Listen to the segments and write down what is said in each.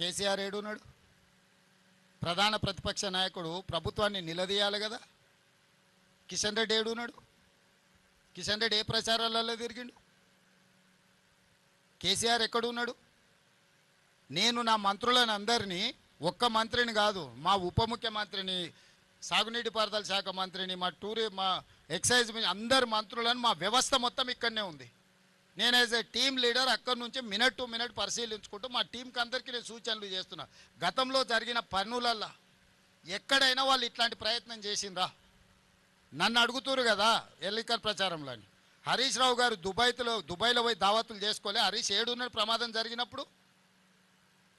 కేసీఆర్ ఏడున్నాడు ప్రధాన ప్రతిపక్ష నాయకుడు ప్రభుత్వాన్ని నిలదీయాలి కదా. కిషన్ రెడ్డి ఏడున్నాడు కిషన్ రెడ్డి ఏ ప్రచారాలలో తిరిగిండు? కేసీఆర్ ఎక్కడున్నాడు నేను నా మంత్రులను అందరినీ ఒక్క మంత్రిని కాదు మా ఉప ముఖ్యమంత్రిని సాగునీటి పారుదల శాఖ మంత్రిని మా టూరి మా ఎక్సైజ్ అందరి మంత్రులను మా వ్యవస్థ మొత్తం ఇక్కడనే ఉంది. నేను యాజ్ ఏ టీమ్ లీడర్ అక్కడి నుంచి మినిట్ టు మినిట్ పరిశీలించుకుంటూ మా టీంకి అందరికీ నేను సూచనలు చేస్తున్నా. గతంలో జరిగిన పనులల్లో ఎక్కడైనా వాళ్ళు ఇట్లాంటి ప్రయత్నం చేసిండ్రా? నన్ను అడుగుతురు కదా ఎన్నికల ప్రచారంలో అని. హరీష్ రావు గారు దుబాయ్లో దుబాయ్లో పోయి దావతులు చేసుకోలే. హరీష్ ఏడున్న ప్రమాదం జరిగినప్పుడు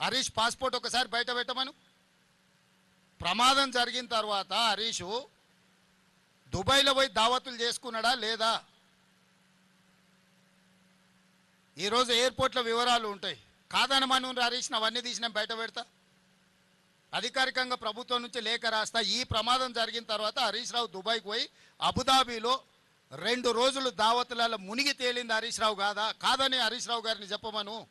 హరీష్ పాస్పోర్ట్ ఒకసారి బయట పెట్టమను. ప్రమాదం జరిగిన తర్వాత హరీషు దుబాయ్లో పోయి దావతులు చేసుకున్నాడా లేదా? ఈరోజు ఎయిర్పోర్ట్లో వివరాలు ఉంటాయి. కాదని మనం రాసిన అవన్నీ తీసిన బయట పెడతా. అధికారికంగా ప్రభుత్వం నుంచి లేఖ రాస్తా. ఈ ప్రమాదం జరిగిన తర్వాత హరీష్ రావు దుబాయ్కి పోయి అబుదాబీలో రెండు రోజులు దావతులలో మునిగి తేలింది హరీష్ రావు కాదా? కాదని హరీష్ రావు గారిని చెప్పమను.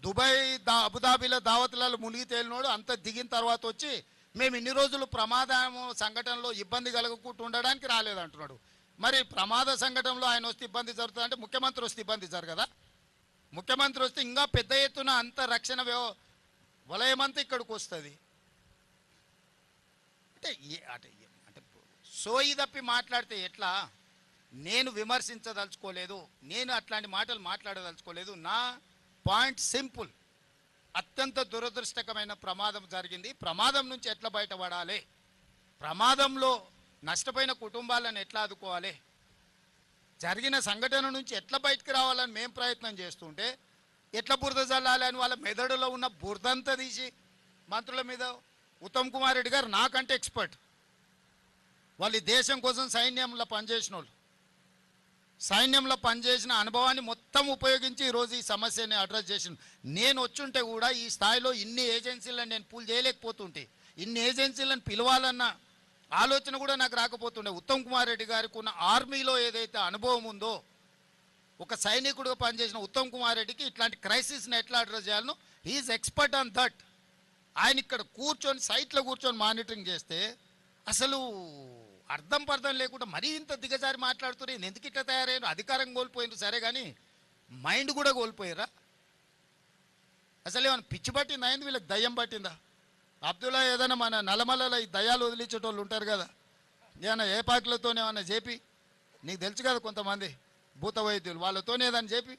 దుబాయ్ దా అబుదాబీలో దావతులలో మునిగి తేలినోడు అంత దిగిన తర్వాత వచ్చి మేము ఇన్ని రోజులు ప్రమాదం సంఘటనలో ఇబ్బంది కలగకుండా ఉండడానికి రాలేదంటున్నాడు. మరి ప్రమాద సంఘటనలో ఆయన వస్తే ఇబ్బంది జరుగుతుంది అంటే ముఖ్యమంత్రి వస్తే ఇబ్బంది జరగదా ముఖ్యమంత్రి వస్తే ఇంకా పెద్ద ఎత్తున అంత రక్షణ వ్యవ వలయమంతా ఇక్కడికి వస్తుంది. అంటే అంటే అంటే సోయి తప్పి మాట్లాడితే ఎట్లా? నేను విమర్శించదలుచుకోలేదు నేను అట్లాంటి మాటలు మాట్లాడదలుచుకోలేదు. నా పాయింట్ సింపుల్. అత్యంత దురదృష్టకమైన ప్రమాదం జరిగింది. ప్రమాదం నుంచి ఎట్లా బయటపడాలి? ప్రమాదంలో నష్టపోయిన కుటుంబాలను ఎట్లా ఆదుకోవాలి? జరిగిన సంఘటన నుంచి ఎట్లా బయటకు రావాలని మేము ప్రయత్నం చేస్తుంటే ఎట్లా బురద చల్లాలి అని వాళ్ళ మెదడులో ఉన్న బురదంతా తీసి మంత్రుల మీద ఉత్తమ్ కుమార్ రెడ్డి గారు నాకంటే ఎక్స్పర్ట్. వాళ్ళు దేశం కోసం సైన్యంలో పనిచేసిన వాళ్ళు సైన్యంలో పనిచేసిన అనుభవాన్ని మొత్తం ఉపయోగించి ఈరోజు ఈ సమస్యని అడ్రస్ చేసిన నేను వచ్చుంటే కూడా ఈ స్థాయిలో ఇన్ని ఏజెన్సీలను నేను పూల్ చేయలేకపోతుంటే ఇన్ని ఏజెన్సీలను పిలవాలన్నా ఆలోచన కూడా నాకు రాకపోతుండే. ఉత్తమ్ కుమార్ రెడ్డి గారికి ఉన్న ఆర్మీలో ఏదైతే అనుభవం ఉందో ఒక సైనికుడుగా పనిచేసిన ఉత్తమ్ కుమార్ రెడ్డికి ఇట్లాంటి క్రైసిస్ని ఎట్లా అడ్రస్ చేయాలనో హీఈస్ ఎక్స్పర్ట్ ఆన్ దట్ ఆయన ఇక్కడ కూర్చొని సైట్లో కూర్చొని మానిటరింగ్ చేస్తే అసలు అర్థం పర్థం లేకుండా మరీ ఇంత దిగజారి మాట్లాడుతున్నారు నేను ఎందుకు ఇట్లా తయారయ్యారు అధికారం కోల్పోయినారు సరే కానీ మైండ్ కూడా కోల్పోయారా అసలు ఏమైనా పిచ్చి పట్టిందా? అయింది వీళ్ళకి దయ్యం పట్టిందా? అబ్దుల్లా ఏదైనా మన నల్లమల్లలో ఈ దయ్యాలు వదిలించేటోళ్ళు ఉంటారు కదా. ఏమైనా ఏ పాకులతో ఏమైనా చేపి? నీకు తెలుసు కదా కొంతమంది భూత వైద్యులు. వాళ్ళతోనే ఏదైనా చేపి?